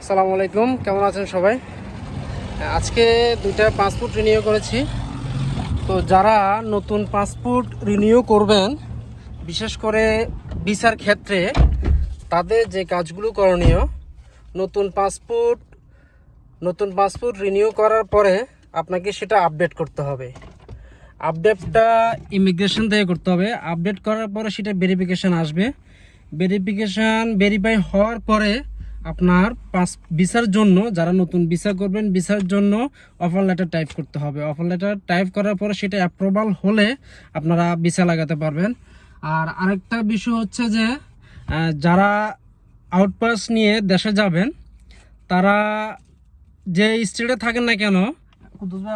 আসসালামু আলাইকুম, কেমন আছেন সবাই? আজকে দুইটা পাসপোর্ট রিনিউ করেছি। তো যারা নতুন পাসপোর্ট রিনিউ করবেন, বিশেষ করে ভিসার ক্ষেত্রে, তাদের যে কাজগুলো করণীয়, নতুন পাসপোর্ট নতুন পাসপোর্ট রিনিউ করার পরে আপনাকে সেটা আপডেট করতে হবে। আপডেটটা ইমিগ্রেশন থেকে করতে হবে। আপডেট করার পরে সেটা ভেরিফিকেশান আসবে। ভেরিফিকেশান ভেরিফাই হওয়ার পরে আপনার পাস ভিসার জন্য, যারা নতুন ভিসা করবেন, ভিসার জন্য অফার লেটার টাইপ করতে হবে। অফার লেটার টাইপ করার পরে সেটা অ্যাপ্রুভাল হলে আপনারা ভিসা লাগাতে পারবেন। আর আরেকটা বিষয় হচ্ছে যে যারা আউটপাস নিয়ে দেশে যাবেন, তারা যে স্টেটে থাকেন না কেন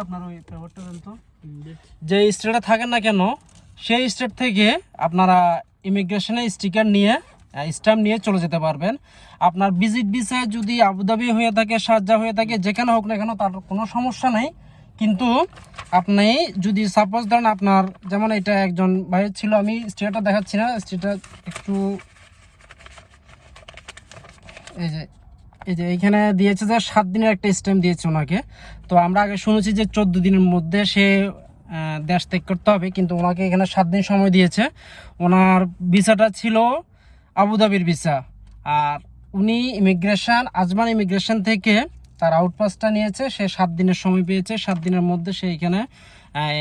আপনার ওই পেপারটা তো। যে স্টেটে থাকেন না কেন, সেই স্টেট থেকে আপনারা ইমিগ্রেশনে স্টিকার নিয়ে স্ট্যাম্প নিয়ে চলে যেতে পারবেন। আপনার ভিজিট ভিসায় যদি আবুধাবি হয়ে থাকে, সাজ্জা হয়ে থাকে, যেখানে হোক না কেন, তার কোনো সমস্যা নেই। কিন্তু আপনি যদি সাপোজ ধরেন আপনার, যেমন এটা একজন ভাই ছিল, আমি স্টেটটা দেখাচ্ছি না স্টেটটা একটু এই যে এই যে এইখানে দিয়েছে যে সাত দিনের একটা স্ট্যাম্প দিয়েছে ওনাকে। তো আমরা আগে শুনেছি যে চোদ্দ দিনের মধ্যে সে দেশ ত্যাগ করতে হবে, কিন্তু ওনাকে এখানে সাত দিন সময় দিয়েছে। ওনার ভিসাটা ছিল আবুধাবির ভিসা। আর উনি ইমিগ্রেশন, আজমান ইমিগ্রেশন থেকে তার আউটপাসটা নিয়েছে, সে সাত দিনের সময় পেয়েছে, সাত দিনের মধ্যে সে এখানে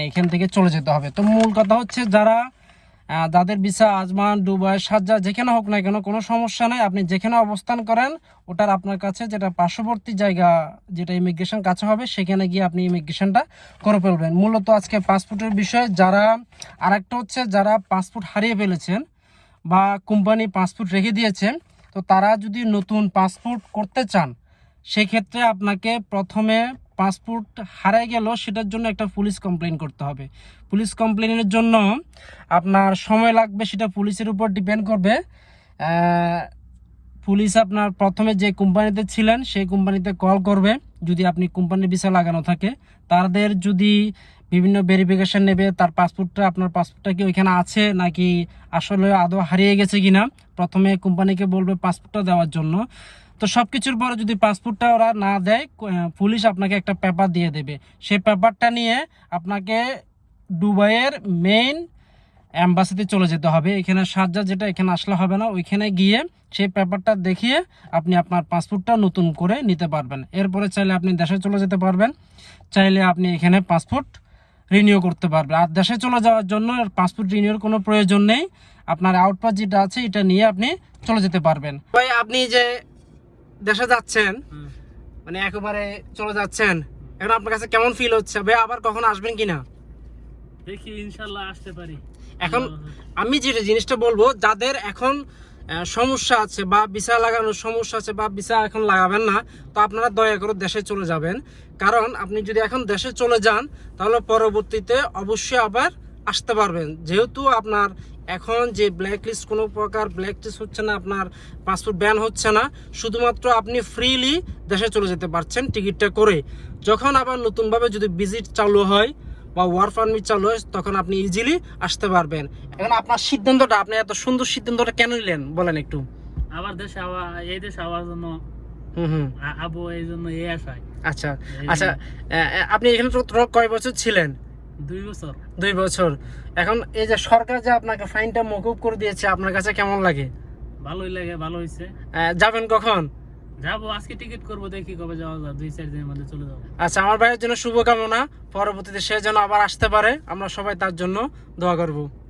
এখান থেকে চলে যেতে হবে। তো মূল কথা হচ্ছে যারা যাদের ভিসা আজমান, দুবাই সাজ্জা যেখানে হোক না কেন, কোনো সমস্যা নেই। আপনি যেখানে অবস্থান করেন, ওটার আপনার কাছে যেটা পার্শ্ববর্তী জায়গা, যেটা ইমিগ্রেশন কাছে হবে, সেখানে গিয়ে আপনি ইমিগ্রেশনটা করে ফেলবেন। মূলত আজকে পাসপোর্টের বিষয়ে যারা, আরেকটা হচ্ছে যারা পাসপোর্ট হারিয়ে ফেলেছেন বা কোম্পানি পাসপোর্ট রেখে দিয়েছে তো তারা যদি নতুন পাসপোর্ট করতে চান, সেক্ষেত্রে আপনাকে প্রথমে পাসপোর্ট হারাই গেল, সেটার জন্য একটা পুলিশ কমপ্লেন করতে হবে। পুলিশ কমপ্লেনের জন্য আপনার সময় লাগবে, সেটা পুলিশের উপর ডিপেন্ড করবে। পুলিশ আপনার প্রথমে যে কোম্পানিতে ছিলেন, সেই কোম্পানিতে কল করবে, যদি আপনি কোম্পানির ভিসা লাগানো থাকে। তাদের যদি বিভিন্ন ভেরিফিকেশন নেবে, তার পাসপোর্টটা আপনার পাসপোর্টটা কি ওইখানে আছে নাকি আসলে আদৌ হারিয়ে গেছে কিনা? প্রথমে কোম্পানিকে বলবে পাসপোর্টটা দেওয়ার জন্য। তো সব কিছুর পরে যদি পাসপোর্টটা ওরা না দেয় পুলিশ আপনাকে একটা পেপার দিয়ে দেবে। সেই পেপারটা নিয়ে আপনাকে দুবাইয়ের মেইন অ্যাম্বাসিতে চলে যেতে হবে। এখানে সাজ্জা যেটা এখানে আসলে হবে না, ওইখানে গিয়ে সেই পেপারটা দেখিয়ে আপনি আপনার পাসপোর্টটা নতুন করে নিতে পারবেন। এরপরে চাইলে আপনি দেশে চলে যেতে পারবেন। চাইলে আপনি এখানে পাসপোর্ট রিনিউ করতে পারবেন আর দেশে চলে যাওয়ার জন্য পাসপোর্ট রিনিউর কোনো প্রয়োজন নেই। আপনার আউটপাস যেটা আছে এটা নিয়ে আপনি চলে যেতে পারবেন। ভাই আপনি যে দেশে যাচ্ছেন মানে একেবারে চলে যাচ্ছেন এখন আপনার কাছে কেমন ফিল হচ্ছে? ভাই আবার কখন আসবেন কিনা? দেখি ইনশাল্লাহ আসতে পারি। এখন আমি যেটা জিনিসটা বলব যাদের এখন সমস্যা আছে বা ভিসা লাগানোর সমস্যা আছে বা ভিসা এখন লাগাবেন না, তো আপনারা দয়া করে দেশে চলে যাবেন। কারণ আপনি যদি এখন দেশে চলে যান, তাহলে পরবর্তীতে অবশ্যই আবার আসতে পারবেন। যেহেতু আপনার এখন যে ব্ল্যাক লিস্ট কোনো প্রকার ব্ল্যাক লিস্ট হচ্ছে না, আপনার পাসপোর্ট ব্যান হচ্ছে না, শুধুমাত্র আপনি ফ্রিলি দেশে চলে যেতে পারছেন টিকিটটা করে। যখন আবার নতুনভাবে যদি ভিজিট চালু হয় বা ওয়ার পারমিট চালু হয় তখন আপনি ইজিলি আসতে পারবেন। এখন আপনার সিদ্ধান্তটা আপনি এত সুন্দর সিদ্ধান্তটা কেন নিলেন? বলেন একটু। আবার দেশে আবার এই দেশে আওয়ার জন্য হুম হুম। আবু এই জন্য এই আশায় আচ্ছা আচ্ছা আপনি এখানে কয় বছর ছিলেন? দুই বছর। দুই বছর। এখন এই যে সরকার যে আপনাকে ফাইনটা মকুব করে দিয়েছে আপনার কাছে কেমন লাগে? ভালোই লাগে ভালো হয়েছে যাবেন কখন? যাব, আজকে টিকিট করব, দেখি কবে যাওয়া যায়। দুই, চার দিনের মধ্যে চলে যাব। আচ্ছা আমার ভাইয়ের জন্য শুভকামনা। পরবর্তীতে সে যেন আবার আসতে পারে, আমরা সবাই তার জন্য দোয়া করব।